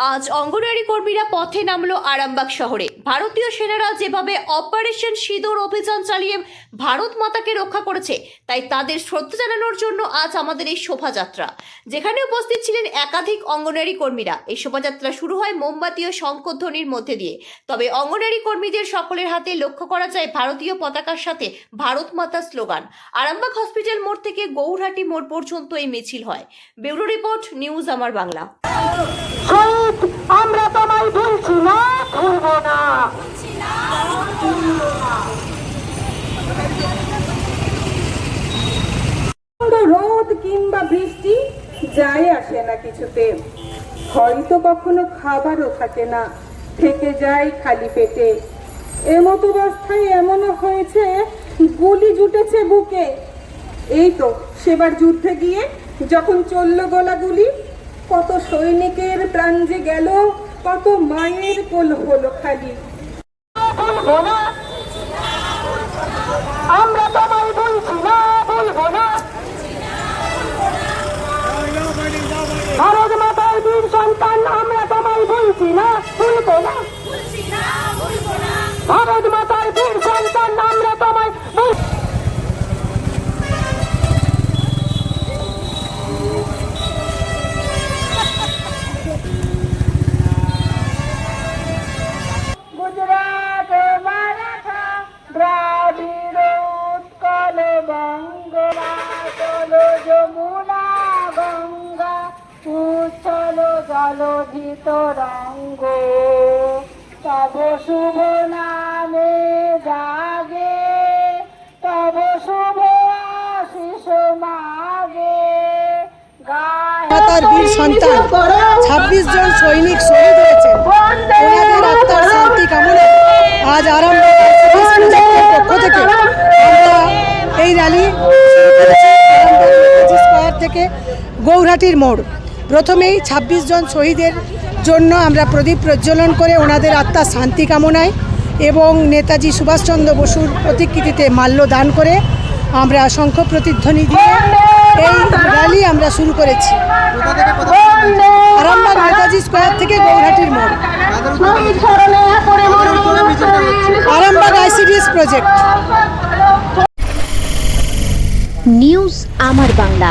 আজ অঙ্গনওয়াড়ি কর্মীরা পথে নামলো আরামবাগ শহরে। ভারতীয় সেনারা যেভাবে অপারেশন সিঁদুর অভিযান চালিয়ে ভারত মাতাকে রক্ষা করেছে, তাই তাদের শ্রদ্ধা জানানোর জন্য আজ আমাদের এই শোভাযাত্রা। যেখানে উপস্থিত ছিলেন একাধিক অঙ্গনওয়াড়ি কর্মীরা। এই শোভাযাত্রা শুরু হয় মোমবাতি ও শঙ্কধ্বনির মধ্যে দিয়ে। তবে অঙ্গনওয়াড়ি কর্মীদের সকলের হাতে লক্ষ্য করা যায় ভারতীয় পতাকার সাথে ভারত মাতা স্লোগান। আরামবাগ হসপিটাল মোড় থেকে গৌরহাটি মোড় পর্যন্ত এই মিছিল হয়। ব্যুরো রিপোর্ট, নিউজ আমার বাংলা। শহীদ আমরা তোমায় ভুলছি না, ভুলব না। রোদ কিংবা বৃষ্টি যায় আসে না কিছুতে। হয়তো কখনো খাবারও থাকে না, থেকে যায় খালি পেটে। এমত অবস্থায় এমনও হয়েছে, গুলি জুটেছে বুকে। এই তো, সেবার যুদ্ধে গিয়ে যখন চলল গোলাগুলি কত সৈনিকের প্রাণ যে গেল, কত মায়ের কোল হলো খালি। আমরা তোমায় বলছি, না বলব না। ভারত মাতার বীর সন্তান, আমরা তোমায় বলছি, না ভুলবো না। যমুনা গঙ্গা উচ্ছল জলধিত রঙ্গ তব শুভ নামে জাগে তব শুভ আশিস মাগে। গায়ে বীর সন্তান ছাব্বিশ জন সৈনিক শহীদ গৌরহাটির মোড়। প্রথমেই ছাব্বিশ জন শহীদের জন্য আমরা প্রদীপ প্রজ্বলন করে ওনাদের আত্মার শান্তি কামনায় এবং নেতাজি সুভাষচন্দ্র বসুর প্রতিকৃতিতে মাল্য দান করে আমরা শঙ্খ প্রতিধ্বনি দিয়ে এই র্যালি আমরা শুরু করেছি। আরামবাগ নেতাজি স্কোয়ার থেকে গৌরহাটির মোড়। আরামবাগ আইসিডিএস প্রজেক্ট নিউজ আমার বাংলা।